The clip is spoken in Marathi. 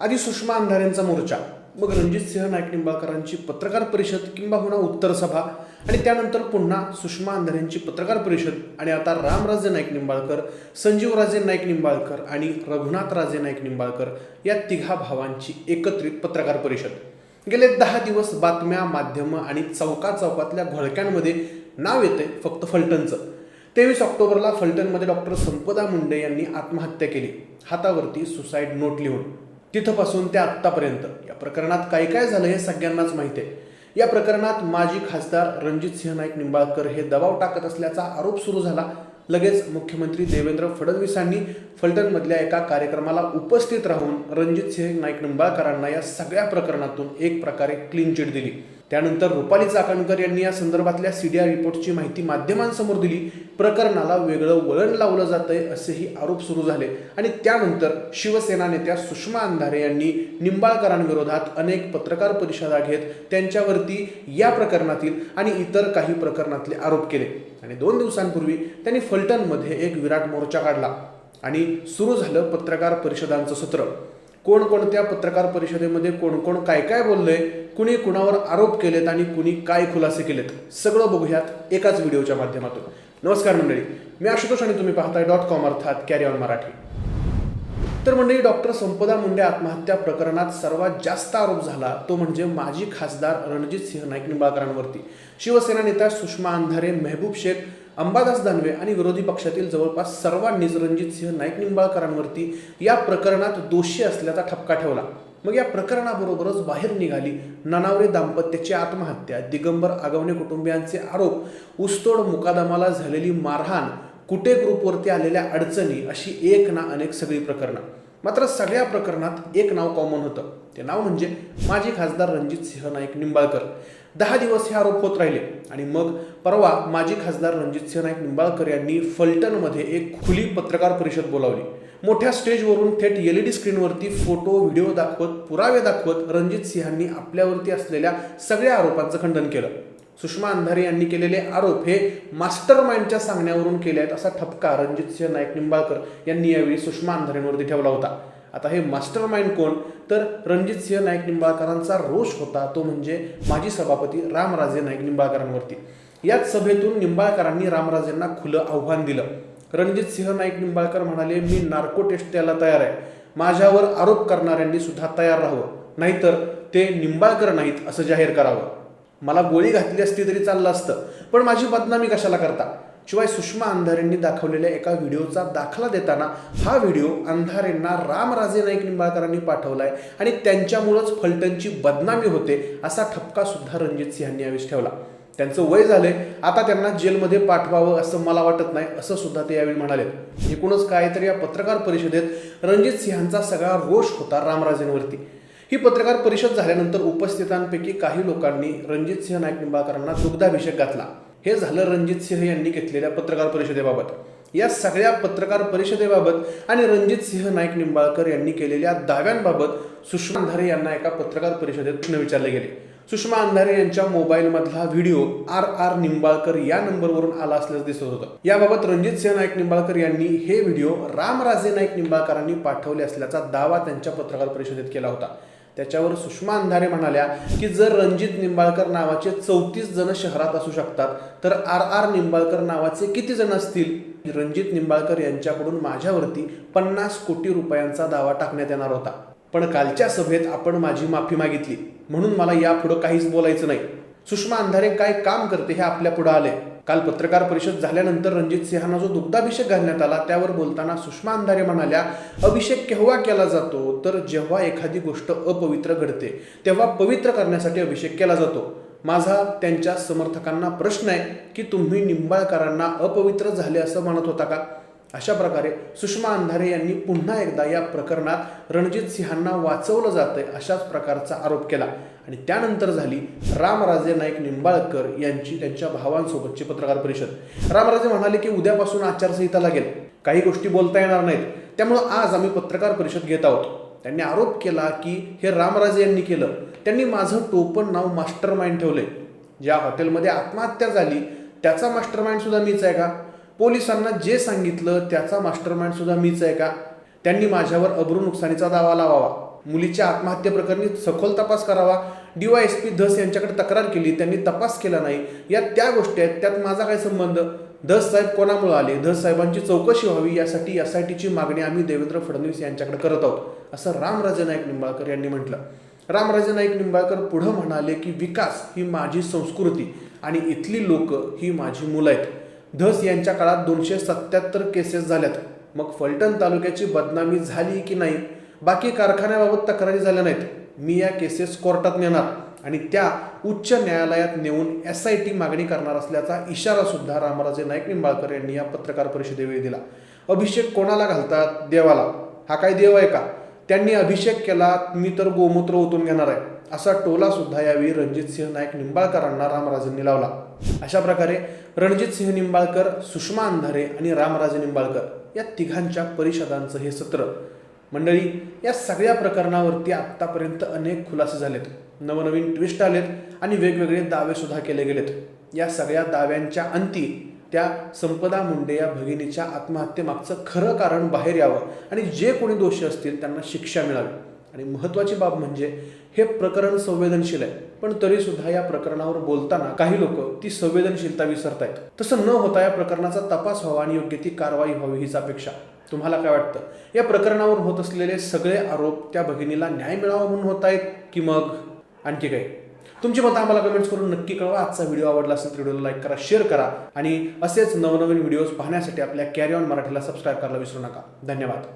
आधी सुषमा अंधारेंचा मोर्चा मग रणजित सिंह नाईक निंबाळकरांची पत्रकार परिषद किंबहुना उत्तर सभा आणि त्यानंतर पुन्हा सुषमा अंधारेंची पत्रकार परिषद आणि आता रामराजे नाईक निंबाळकर संजीवराजे नाईक निंबाळकर आणि रघुनाथराजे नाईक निंबाळकर या तिघा भावांची एकत्रित पत्रकार परिषद. गेले दहा दिवस बातम्या माध्यमं आणि चौका चौकातल्या घोळक्यांमध्ये नाव येते फक्त फलटणचं. तेवीस ऑक्टोबरला फलटणमध्ये डॉक्टर संपदा मुंडे यांनी आत्महत्या केली. हातावरती सुसाईड नोट लिहून. तिथपासून ते आत्तापर्यंत. या प्रकरणात काय काय झालं हे सगळ्यांनाच माहिती आहे. या प्रकरणात माजी खासदार रणजित सिंह नाईक निंबाळकर हे दबाव टाकत असल्याचा आरोप सुरू झाला. लगेच मुख्यमंत्री देवेंद्र फडणवीसांनी फलटणमधल्या एका कार्यक्रमाला उपस्थित राहून रणजित सिंह नाईक निंबाळकरांना या सगळ्या प्रकरणातून एक प्रकारे क्लीन चिट दिली. त्यानंतर रुपाली चाकणकर यांनी या संदर्भातल्या सीडीआर रिपोर्टची माहिती माध्यमांसमोर दिली. प्रकरणाला वेगळं वळण लावलं जातंय असेही आरोप सुरू झाले. आणि त्यानंतर शिवसेना नेत्या सुषमा अंधारे यांनी निंबाळकरांविरोधात अनेक पत्रकार परिषदा घेत त्यांच्यावरती या प्रकरणातील आणि इतर काही प्रकरणातले आरोप केले. आणि दोन दिवसांपूर्वी त्यांनी फलटणमध्ये एक विराट मोर्चा काढला. आणि सुरू झालं पत्रकार परिषदांचं सत्र. कोणकोणत्या पत्रकार परिषदेमध्ये कोण कोण काय काय बोललंय कुणी कुणावर आरोप केलेत आणि कुणी काय खुलासे केलेत सगळं बघूयात एकाच व्हिडिओच्या माध्यमातून. नमस्कार मंडळी मी आशुतोष आणि तुम्ही पाहताय डॉट कॉम अर्थात कॅरी ऑन मराठी. तर मंडळी डॉक्टर संपदा मुंडे आत्महत्या प्रकरणात सर्वात जास्त आरोप झाला तो म्हणजे माजी खासदार रणजित सिंह नाईक निंबाळकरांवरती. शिवसेना नेत्या सुषमा अंधारे मेहबूब शेख अंबादास दानवे आणि विरोधी पक्षातील जवळपास सर्वांनीच रणजित सिंह नाईक निंबाळकरांवरती या प्रकरणात दोषी असल्याचा ठपका ठेवला. मग या प्रकरणाबरोबरच बाहेर निघाली ननावरे दाम्पत्याची आत्महत्या दिगंबर आगवणे कुटुंबियांचे आरोप ऊसतोड मुकादमाला झालेली मारहाण कुटे ग्रुपवरती आलेल्या अडचणी अशी एक ना अनेक सगळी प्रकरणं. मात्र सगळ्या प्रकरणात एक नाव कॉमन होतं. ते नाव म्हणजे माजी खासदार रणजित सिंह नाईक निंबाळकर. दहा दिवस हे आरोप होत राहिले. आणि मग परवा माजी खासदार रणजित सिंह नाईक निंबाळकर यांनी फलटणमध्ये एक खुली पत्रकार परिषद बोलावली. मोठ्या स्टेजवरून थेट एल ई डी स्क्रीनवरती फोटो व्हिडिओ दाखवत पुरावे दाखवत रणजित सिंहांनी आपल्यावरती असलेल्या सगळ्या आरोपांचं खंडन केलं. सुषमा अंधारे यांनी केलेले आरोप हे मास्टर माइंडच्या सांगण्यावरून केले आहेत असा ठपका रणजित सिंह नाईक निंबाळकर यांनी यावेळी सुषमा अंधारेंवरती ठेवला होता. आता हे मास्टर माइंड कोण? तर रणजित सिंह नाईक निंबाळकरांचा रोष होता तो म्हणजे माजी सभापती रामराजे नाईक निंबाळकरांवरती. याच सभेतून निंबाळकरांनी रामराजेंना खुलं आव्हान दिलं. रणजित सिंह नाईक निंबाळकर म्हणाले मी नार्को टेस्ट द्यायला तयार आहे. माझ्यावर आरोप करणाऱ्यांनी सुद्धा तयार राहावं. नाहीतर ते निंबाळकर नाहीत असं जाहीर करावं. मला गोळी घातली असती तरी चाललं असतं. पण माझी बदनामी कशाला करता? शिवाय सुषमा अंधारेंनी दाखवलेल्या एका व्हिडिओचा दाखला देताना हा व्हिडिओ अंधारेंना रामराजे नाईक निंबाळकरांनी पाठवलाय आणि त्यांच्यामुळंच फलटणची बदनामी होते असा ठपका सुद्धा रणजित सिंहांनी यावेळी ठेवला. त्यांचं वय झाले आता त्यांना जेलमध्ये पाठवावं असं मला वाटत नाही असं सुद्धा ते यावेळी म्हणाले एकूणच काय तर या पत्रकार परिषदेत रणजित सिंहांचा सगळा रोष होता रामराजेंवरती ही पत्रकार परिषद झाल्यानंतर उपस्थितांपैकी काही लोकांनी रणजित सिंह नाईक निंबाळकरांना दुग्धाभिषेक घातला. हे झालं रणजित सिंह यांनी घेतलेल्या पत्रकार परिषदेबाबत. या सगळ्या पत्रकार परिषदेबाबत आणि रणजित सिंह नाईक निंबाळकर यांनी केलेल्या दाव्यांबाबत सुषमा अंधारे यांना एका पत्रकार परिषदेत प्रश्न विचारले गेले. सुषमा अंधारे यांच्या मोबाईलमधला व्हिडिओ आर आर निंबाळकर या नंबरवरून आला असल्याचं दिसत होतं. याबाबत रणजित सिंह नाईक निंबाळकर यांनी हे व्हिडिओ रामराजे नाईक निंबाळकरांनी पाठवले असल्याचा दावा त्यांच्या पत्रकार परिषदेत केला होता. त्याच्यावर सुषमा अंधारे म्हणाल्या की जर रणजित निंबाळकर नावाचे चौतीस जण शहरात असू शकतात तर आर आर निंबाळकर नावाचे किती जण असतील? रणजित निंबाळकर यांच्याकडून माझ्यावरती पन्नास कोटी रुपयांचा दावा टाकण्यात येणार होता. पण कालच्या सभेत आपण माझी माफी मागितली. म्हणून मला यापुढं काहीच बोलायचं नाही. सुषमा अंधारे काय काम करते हे आपल्या पुढं आले. काल पत्रकार परिषद झाल्यानंतर रणजित सिंहांना जो दुग्धाभिषेक घालण्यात आला त्यावर बोलताना सुषमा अंधारे म्हणाल्या अभिषेक केव्हा केला जातो? तर जेव्हा एखादी गोष्ट अपवित्र घडते तेव्हा पवित्र करण्यासाठी अभिषेक केला जातो. माझा त्यांच्या समर्थकांना प्रश्न आहे की तुम्ही निंबाळकरांना अपवित्र झाले असं म्हणत होता का? अशा प्रकारे सुषमा अंधारे यांनी पुन्हा एकदा या प्रकरणात रणजित सिंहांना वाचवलं जातंय अशाच प्रकारचा आरोप केला. आणि त्यानंतर झाली रामराजे नाईक निंबाळकर यांची त्यांच्या भावांसोबतची पत्रकार परिषद. रामराजे म्हणाले की उद्यापासून आचारसंहिता लागेल. काही गोष्टी बोलता येणार नाहीत. त्यामुळं आज आम्ही पत्रकार परिषद घेत आहोत. त्यांनी आरोप केला की हे रामराजे यांनी केलं. त्यांनी माझं टोपण नाव मास्टर माइंड ठेवले ज्या हॉटेलमध्ये आत्महत्या झाली त्याचा मास्टर माइंड सुद्धा मीच आहे का? पोलिसांना जे सांगितलं त्याचा मास्टर माइंड सुद्धा मीच आहे का? त्यांनी माझ्यावर अब्रू नुकसानीचा दावा लावावा. मुलीच्या आत्महत्येप्रकरणी सखोल तपास करावा. डीवायएसपी धस यांच्याकडे तक्रार केली. त्यांनी तपास केला नाही. या त्या गोष्टी आहेत. त्यात माझा काय संबंध? धस साहेब कोणामुळे आले? धस साहेबांची चौकशी व्हावी. यासाठी एस आय टीची मागणी आम्ही देवेंद्र फडणवीस यांच्याकडे करत आहोत. असं रामराजे नाईक निंबाळकर यांनी म्हटलं. रामराजे नाईक निंबाळकर पुढं म्हणाले की विकास ही माझी संस्कृती आणि इथली लोक ही माझी मुलं आहेत. धस यांच्या काळात दोनशे सत्याहत्तर केसेस झाल्यात. मग फलटण तालुक्याची बदनामी झाली की नाही? बाकी कारखान्याबाबत तक्रारी झाल्या नाहीत. मी या केसेस कोर्टात नेणार आणि त्या उच्च न्यायालयात नेऊन एस आय टी मागणी करणार असल्याचा इशारा सुद्धा रामराजे नाईक निंबाळकर यांनी या पत्रकार परिषदेवेळी दिला. अभिषेक कोणाला घालतात? देवाला. हा काय देव आहे का? त्यांनी अभिषेक केला मी तर गोमूत्र ओतून घेणार आहे. असा टोला सुद्धा यावेळी रणजित सिंह नाईक निंबाळकरांना रामराजेंनी लावला. अशा प्रकारे रणजित सिंह निंबाळकर सुषमा अंधारे आणि रामराजे निंबाळकर या तिघांच्या परिषदांचं हे सत्र मंडळी या सगळ्या प्रकरणावरती आत्तापर्यंत अनेक खुलासे झालेत. नवनवीन ट्विस्ट आलेत आणि वेगवेगळे दावेसुद्धा केले गेलेत. या सगळ्या दाव्यांच्या अंती त्या संपदा मुंडे या भगिनीच्या आत्महत्येमागचं खरं कारण बाहेर यावं आणि जे कोणी दोषी असतील त्यांना शिक्षा मिळावी. आणि महत्त्वाची बाब म्हणजे हे प्रकरण संवेदनशील आहे. पण तरीसुद्धा या प्रकरणावर बोलताना काही लोक ती संवेदनशीलता विसरतायत. तसं न होता या प्रकरणाचा तपास व्हावा आणि योग्य ती कारवाई व्हावी हीच अपेक्षा. तुम्हाला काय वाटतं? या प्रकरणावर होत असलेले सगळे आरोप त्या भगिनीला न्याय मिळावा म्हणून होत आहेत की मग? आणखी काही तुमची मतं आम्हाला कमेंट्स करून नक्की कळवा. आजचा व्हिडिओ आवडला असेल तर व्हिडिओला लाईक करा शेअर करा आणि असेच नवनवीन व्हिडिओज पाहण्यासाठी आपल्या कॅरी ऑन मराठीला सबस्क्राईब करायला विसरू नका. धन्यवाद.